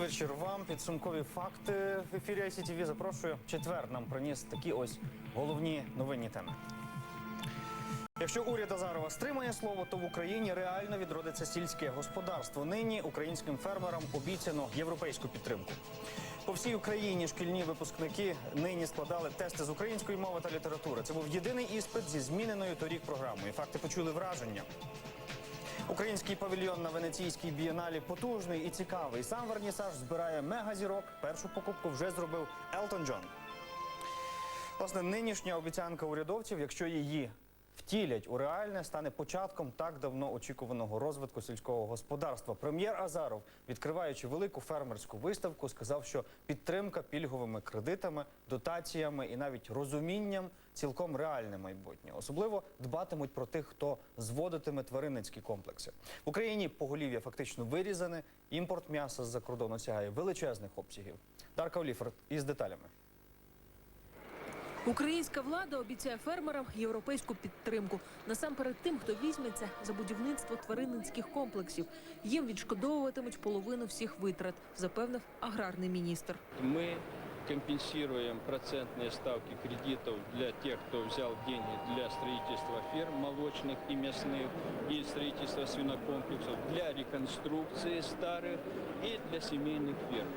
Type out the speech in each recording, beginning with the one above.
Вечір вам. Підсумкові факти в ефірі ICTV. Запрошую. Четвер нам приніс такі ось головні новинні теми. Якщо уряд Азарова стримає слово, то в Україні реально відродиться сільське господарство. Нині українським фермерам обіцяно європейську підтримку. По всій Україні шкільні випускники нині складали тести з української мови та літератури. Це був єдиний іспит зі зміненою торік програмою. Факти почули враження. Український павільйон на венеційській бієналі потужний і цікавий. Сам вернісаж збирає мегазірок. Першу покупку вже зробив Елтон Джон. Власне, нинішня обіцянка урядовців, якщо її втілять у реальне, стане початком так давно очікуваного розвитку сільського господарства. Прем'єр Азаров, відкриваючи велику фермерську виставку, сказав, що підтримка пільговими кредитами, дотаціями і навіть розумінням цілком реальне майбутнє. Особливо дбатимуть про тих, хто зводитиме тваринницькі комплекси. В Україні поголів'я фактично вирізане. Імпорт м'яса з-за кордону сягає величезних обсягів. Дарка Оліфер із деталями. Українська влада обіцяє фермерам європейську підтримку. Насамперед тим, хто візьметься за будівництво тваринницьких комплексів. Їм відшкодовуватимуть половину всіх витрат, запевнив аграрний міністр. Мы компенсируем процентные ставки кредитов для тех, кто взял деньги для строительства ферм молочных и мясных, и строительства свинокомплексов, для реконструкции старых и для семейных ферм.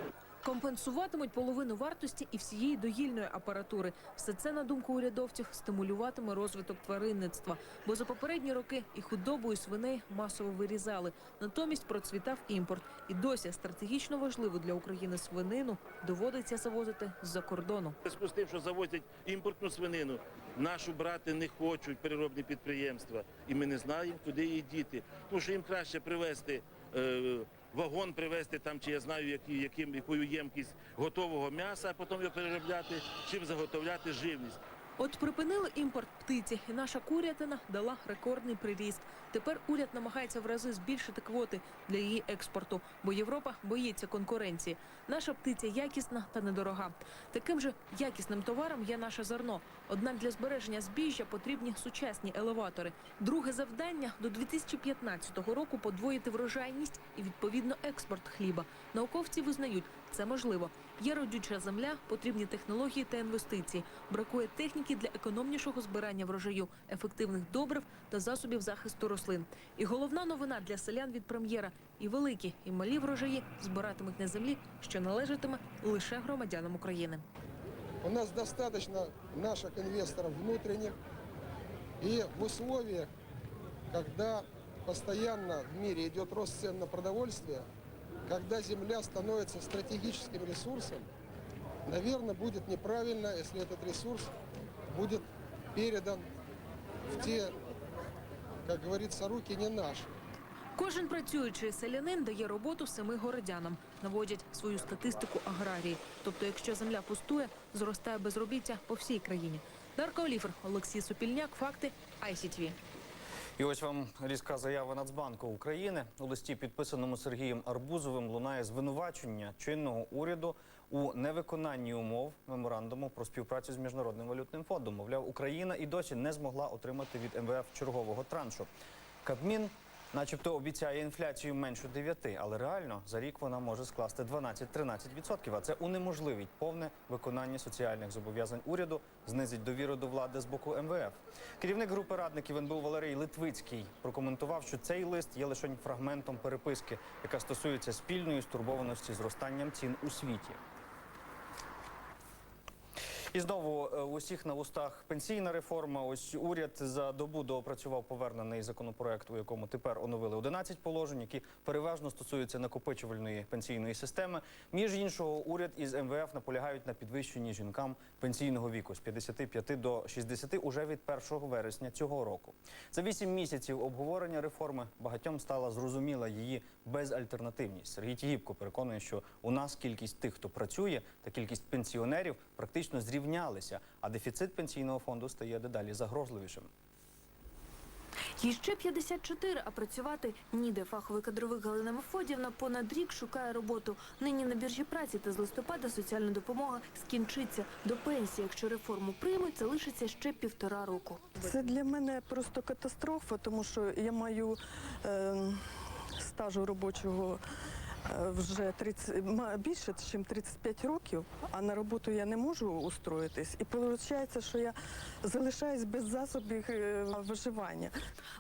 Компенсуватимуть половину вартості і всієї доїльної апаратури. Все це, на думку урядовців, стимулюватиме розвиток тваринництва. Бо за попередні роки і худобу, і свиней масово вирізали. Натомість процвітав імпорт. І досі стратегічно важливу для України свинину доводиться завозити з-за кордону. Зв'язку з тим, що завозять імпортну свинину, нашу брати не хочуть переробні підприємства, і ми не знаємо, куди її діти. Тому що їм краще привезти е, вагон, привезти там, чи я знаю, які, яким, якою ємкість готового м'яса, а потім його переробляти, чим заготовляти живність. От припинили імпорт птиці, і наша курятина дала рекордний приріст. Тепер уряд намагається в рази збільшити квоти для її експорту, бо Європа боїться конкуренції. Наша птиця якісна та недорога. Таким же якісним товаром є наше зерно. Однак для збереження збіжжя потрібні сучасні елеватори. Друге завдання до 2015 року подвоїти врожайність і відповідно експорт хліба. Науковці визнають, це можливо. Є родюча земля, потрібні технології та інвестиції. Бракує техніки для економнішого збирання врожаю, ефективних добрив та засобів захисту рослин. І головна новина для селян від прем'єра: і великі, і малі врожаї збиратимуть на землі, що належатиме лише громадянам України. У нас достаточно наших инвесторов внутренних. И в условиях, когда постоянно в мире идет рост цен на продовольствие, когда земля становится стратегическим ресурсом, наверное, будет неправильно, если этот ресурс будет передан в те, как говорится, руки не наши. Кожен працюючий селянин дає роботу семи городянам, наводять свою статистику аграрії. Тобто, якщо земля пустує, зростає безробіття по всій країні. Дарка Оліфер, Олексій Супільняк, факти ICTV. І ось вам різка заява Нацбанку України у листі, підписаному Сергієм Арбузовим, лунає звинувачення чинного уряду у невиконанні умов меморандуму про співпрацю з міжнародним валютним фондом. Мовляв, Україна і досі не змогла отримати від МВФ чергового траншу. Кабмін, начебто, обіцяє інфляцію менше 9, але реально за рік вона може скласти 12-13%. А це унеможливить повне виконання соціальних зобов'язань уряду, знизить довіру до влади з боку МВФ. Керівник групи радників НБУ Валерій Литвицький прокоментував, що цей лист є лише фрагментом переписки, яка стосується спільної стурбованості зростанням цін у світі. І знову е, у усіх на устах пенсійна реформа. Ось уряд за добу доопрацював повернений законопроект, у якому тепер оновили 11 положень, які переважно стосуються накопичувальної пенсійної системи. Між іншого, уряд із МВФ наполягають на підвищенні жінкам пенсійного віку з 55 до 60 уже від 1 вересня цього року. За 8 місяців обговорення реформи багатьом стала зрозуміла її безальтернативність. Сергій Тігіпко переконує, що у нас кількість тих, хто працює, та кількість пенсіонерів практично зрівнялися, а дефіцит пенсійного фонду стає дедалі загрозливішим. Їй ще 54, а працювати ніде. Фаховий кадровик Галина Мефодівна понад рік шукає роботу. Нині на біржі праці та з листопада соціальна допомога скінчиться. До пенсії, якщо реформу приймуть, залишиться ще півтора року. Це для мене просто катастрофа, тому що я маю е, стажу робочого вже 30, ма- більше, ніж 35 років, а на роботу я не можу устроїтись. І виходить, що я залишаюсь без засобів е, виживання.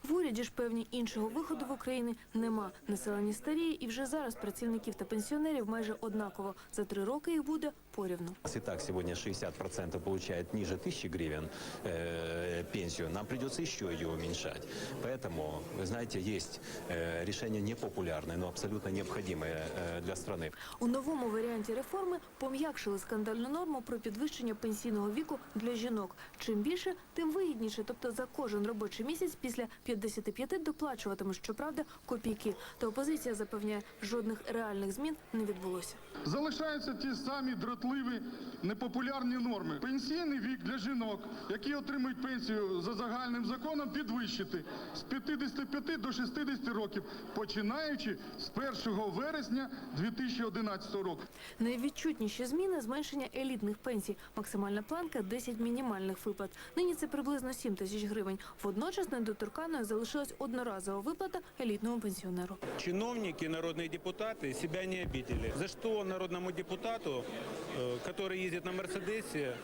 В уряді ж певні іншого виходу в Україні нема. Населення старіє, і вже зараз працівників та пенсіонерів майже однаково. За три роки їх буде порівну. Если так сегодня 60% получает ниже 1000 гривен э, пенсию, нам придется еще ее уменьшать. Поэтому, вы знаете, есть э, решение непопулярное, но абсолютно необходимое э, для страны. У новому варіанті реформи пом'якшили скандальну норму про підвищення пенсійного віку для жінок. Чим більше, тим вигідніше. Тобто за кожен робочий місяць після 55 доплачуватимуть, щоправда, копійки. Та опозиція запевняє, жодних реальних змін не відбулося. Залишаються ті самі дротливі непопулярні норми. Пенсійний вік для жінок, які отримують пенсію за загальним законом, підвищити з 55 до 60 років, починаючи з 1 вересня 2011 року. Найвідчутніші зміни зменшення елітних пенсій. Максимальна планка 10 мінімальних виплат. Нині це приблизно 7 тисяч гривень. Водночас недоторканою залишилась одноразова виплата елітному пенсіонеру. чиновники, народные депутаты себя не обидели. За что народному депутату, э, который ездит на Мерседесе,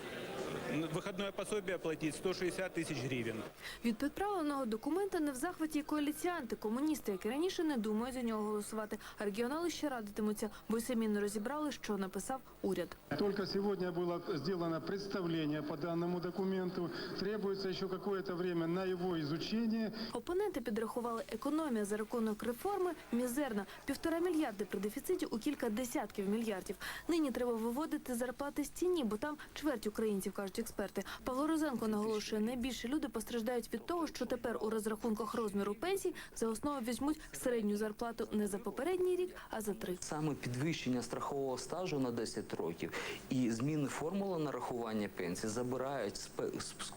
э, выходное пособие платить 160 тысяч гривен? Від підправленого документа не в захваті й коаліціанти, комуністи, які раніше не думають за нього голосувати. А регіонали ще радитимуться, бо й самі не розібрали, що написав уряд. Только сегодня было сделано представление по данному документу. Требуется еще какое-то время на его изучение. Опоненти підрахували економія за рахунок реформи мізерна півтора мільярди при дефіциті у кілька десятків мільярдів. Нині треба виводити зарплати з тіні, бо там чверть українців кажуть експерти. Павло Розенко наголошує, найбільше люди постраждають від того, що тепер у розрахунках розміру пенсій за основу візьмуть середню зарплату не за попередній рік, а за три. Саме підвищення страхового стажу на 10 років і зміни формули нарахування пенсії забирають з,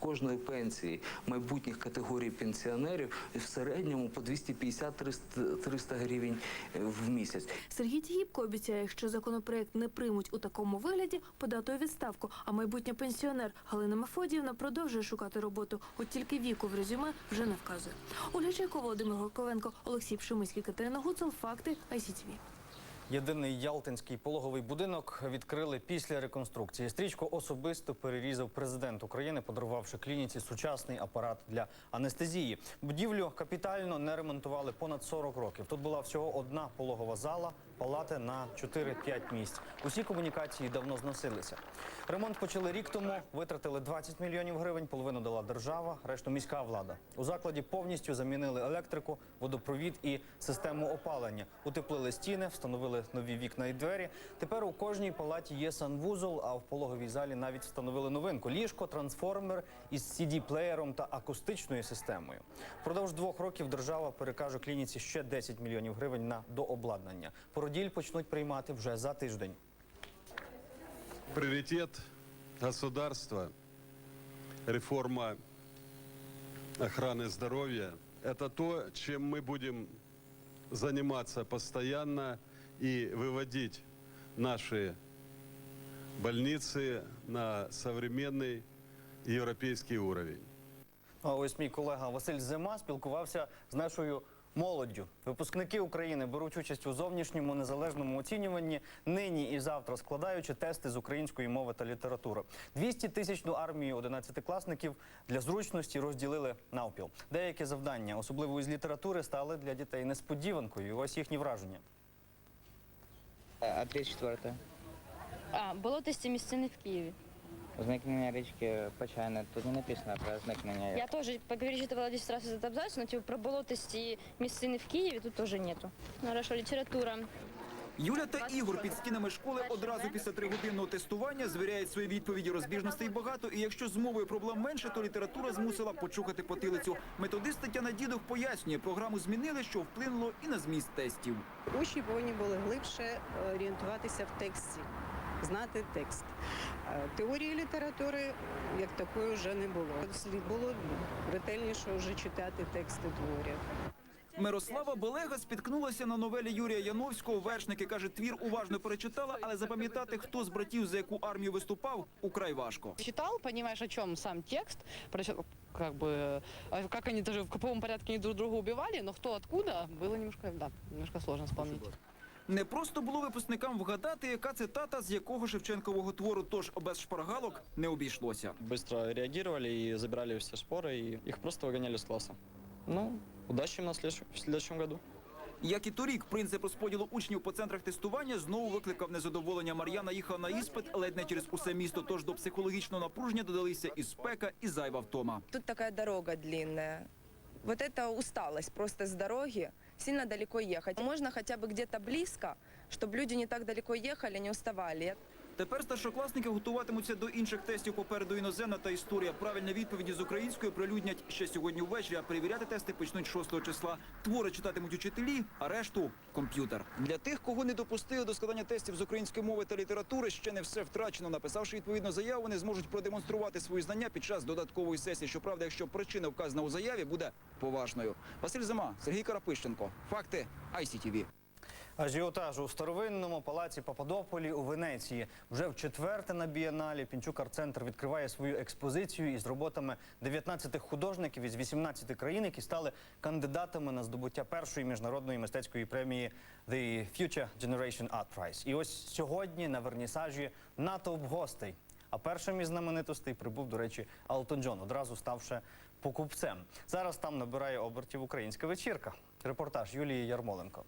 кожної пенсії майбутніх категорій пенсіонерів в середньому по 250-300 гривень е, в місяць. Сергій Тігіпко обіцяє, якщо законопроект не приймуть у такому вигляді, подати у відставку. А майбутня пенсіонер Галина Мефодіївна продовжує шукати роботу. От тільки віку в резюме вже не вказує. Ольга Чайко, Володимир Горковенко, Олексій Пшемиський, Катерина Гуцел. Факти ICTV. Єдиний ялтинський пологовий будинок відкрили після реконструкції. Стрічку особисто перерізав президент України, подарувавши клініці сучасний апарат для анестезії. Будівлю капітально не ремонтували понад 40 років. Тут була всього одна пологова зала, палати на 4-5 місць. Усі комунікації давно зносилися. Ремонт почали рік тому, витратили 20 мільйонів гривень, половину дала держава, решту міська влада. У закладі повністю замінили електрику, водопровід і систему опалення. Утеплили стіни, встановили нові вікна і двері. Тепер у кожній палаті є санвузол, а в пологовій залі навіть встановили новинку: ліжко, трансформер із CD-плеєром та акустичною системою. Впродовж двох років держава перекаже клініці ще 10 мільйонів гривень на дообладнання. Породіль почнуть приймати вже за тиждень. Приоритет государства, реформа охраны здоровья – это то, чем мы будем заниматься постоянно и выводить наши больницы на современный европейский уровень. А ось мій колега Василь Зима спілкувався з нашою молоддю. Випускники України беруть участь у зовнішньому незалежному оцінюванні нині і завтра, складаючи тести з української мови та літератури. 200 тисячну армію 11-класників для зручності розділили навпіл. Деякі завдання, особливо із літератури, стали для дітей несподіванкою. Ось їхні враження. А 34. А, болотисті місцини в Києві. Зникнення річки Почайне. Тут не написано про зникнення. Я теж перечитывала 10 раз этот абзац, но типа про болотисті місцини в Києві тут теж нету. Хорошо, література. Юля та Ігор під стінами школи одразу після тригодинного тестування звіряють свої відповіді. Розбіжностей багато, і якщо з мовою проблем менше, то література змусила почухати потилицю. Методист Тетяна Дідов пояснює, програму змінили, що вплинуло і на зміст тестів. Учні повинні були глибше орієнтуватися в тексті, знати текст. Е, Теорії літератури як такої вже не було. Слід було ретельніше вже читати тексти творів. Мирослава Белега спіткнулася на новелі Юрія Яновського. Вершники каже, твір уважно перечитала, але запам'ятати, хто з братів за яку армію виступав, украй важко. Читал, понимаешь, о чем сам текст, как бы, как они даже в каком порядке они друг друга убивали, но кто откуда, было немножко, да, немножко сложно вспомнить. Не просто було випускникам вгадати, яка цитата з якого Шевченкового твору, тож без шпаргалок не обійшлося. Быстро реагировали и забирали все споры, и их просто выгоняли с класса. Ну, удачи им на следующем, в следующем году. Як і торік, принцип розподілу учнів по центрах тестування знову викликав незадоволення. Мар'яна їхала на іспит ледь не через усе місто. Тож до психологічного напруження додалися і спека, і зайва втома. Тут такая дорога длинная. Вот это усталость просто с дороги, сильно далеко ехать. Можно хотя бы где-то близко, чтобы люди не так далеко ехали, не уставали. Тепер старшокласники готуватимуться до інших тестів. Попереду іноземна та історія. Правильні відповіді з української прилюднять ще сьогодні ввечері. А перевіряти тести почнуть 6 числа. Твори читатимуть учителі, а решту комп'ютер. Для тих, кого не допустили до складання тестів з української мови та літератури, ще не все втрачено. Написавши відповідну заяву, вони зможуть продемонструвати свої знання під час додаткової сесії. Щоправда, якщо причина вказана у заяві, буде поважною. Василь Зима, Сергій Карапищенко. Факти ICTV. Ажіотаж у старовинному палаці Пападополі у Венеції. Вже в четверте на бієналі Пінчук арт-центр відкриває свою експозицію із роботами 19 художників із 18 країн, які стали кандидатами на здобуття першої міжнародної мистецької премії The Future Generation Art Prize. І ось сьогодні на вернісажі натовп гостей. А першим із знаменитостей прибув, до речі, Алтон Джон, одразу ставши покупцем. Зараз там набирає обертів українська вечірка. Репортаж Юлії Ярмоленко.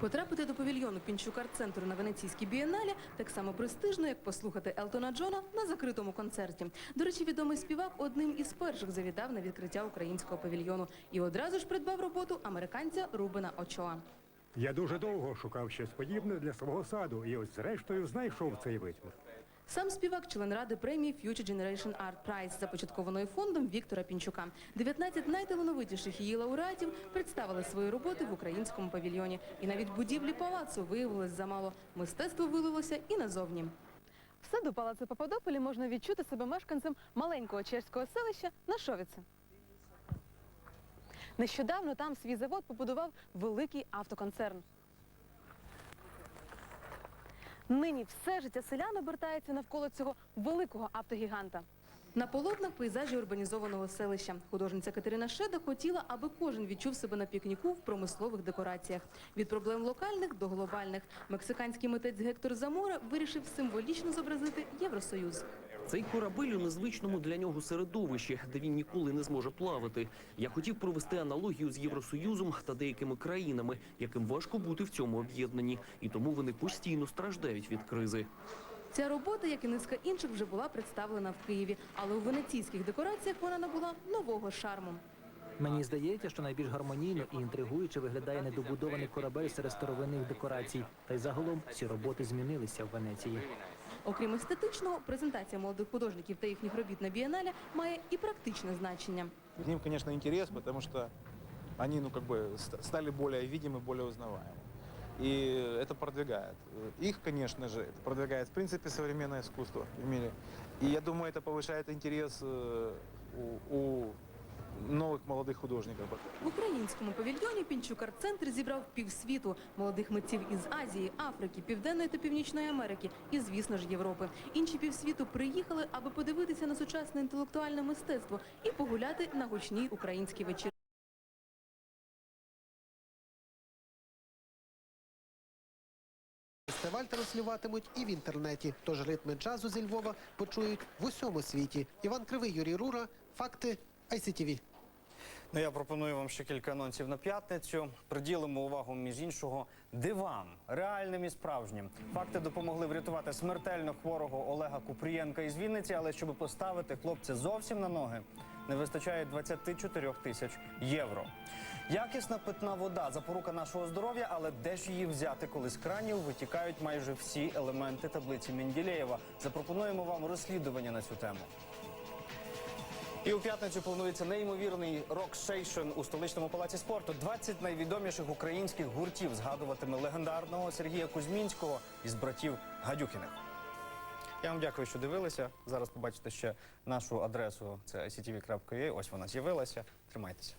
Потрапити до павільйону Пінчук арт-центру на Венеційській бієналі так само престижно, як послухати Елтона Джона на закритому концерті. До речі, відомий співак одним із перших завітав на відкриття українського павільйону і одразу ж придбав роботу американця Рубена Очоа. Я дуже довго шукав щось подібне для свого саду, і ось зрештою знайшов цей витвір. Сам співак член ради премії Future Generation Art Prize, започаткованої фондом Віктора Пінчука. 19 найталановитіших її лауреатів представили свої роботи в українському павільйоні. І навіть будівлі палацу виявилось замало. Мистецтво вилилося і назовні. В саду палацу Пападополі можна відчути себе мешканцем маленького чеського селища Нашовіце. Нещодавно там свій завод побудував великий автоконцерн. Нині все життя селян обертається навколо цього великого автогіганта. На полотнах пейзажі урбанізованого селища художниця Катерина Шеда хотіла, аби кожен відчув себе на пікніку в промислових декораціях. Від проблем локальних до глобальних. Мексиканський митець Гектор Замора вирішив символічно зобразити Євросоюз. Цей корабель у незвичному для нього середовищі, де він ніколи не зможе плавати. Я хотів провести аналогію з Євросоюзом та деякими країнами, яким важко бути в цьому об'єднанні, і тому вони постійно страждають від кризи. Ця робота, як і низка інших, вже була представлена в Києві, але у венеційських декораціях вона набула нового шарму. Мені здається, що найбільш гармонійно і інтригуюче виглядає недобудований корабель серед старовинних декорацій. Та й загалом всі роботи змінилися в Венеції. Окрім естетичного, презентація молодих художників та їхніх робіт на бієнале має і практичне значення. К ним, конечно, интерес, потому что они, ну, как бы, ст- стали более видимы, более узнаваемы. И это продвигает. Их, конечно же, это продвигает, в принципе, современное искусство в мире. И я думаю, это повышает интерес э, у, у новых молодых художников. В українському павільйоні Пінчук арт-центр зібрав півсвіту молодих митців із Азії, Африки, Південної та Північної Америки і, звісно ж, Європи. Інші півсвіту приїхали, аби подивитися на сучасне інтелектуальне мистецтво і погуляти на гучній українській вечірці. Фестиваль транслюватимуть і в інтернеті. Тож ритми джазу зі Львова почують в усьому світі. Іван Кривий, Юрій Рура. Факти ICTV. Ну, я пропоную вам ще кілька анонсів на п'ятницю. Приділимо увагу, між іншого, дивам, реальним і справжнім. Факти допомогли врятувати смертельно хворого Олега Купрієнка із Вінниці, але щоб поставити хлопця зовсім на ноги, не вистачає 24 тисяч євро. Якісна питна вода запорука нашого здоров'я, але де ж її взяти, коли з кранів витікають майже всі елементи таблиці Менділеєва? Запропонуємо вам розслідування на цю тему. І у п'ятницю планується неймовірний рок-сейшн у столичному палаці спорту. 20 найвідоміших українських гуртів згадуватиме легендарного Сергія Кузьмінського із братів Гадюкіних. Я вам дякую, що дивилися. Зараз побачите ще нашу адресу. Це ictv.ua. Ось вона з'явилася. Тримайтеся.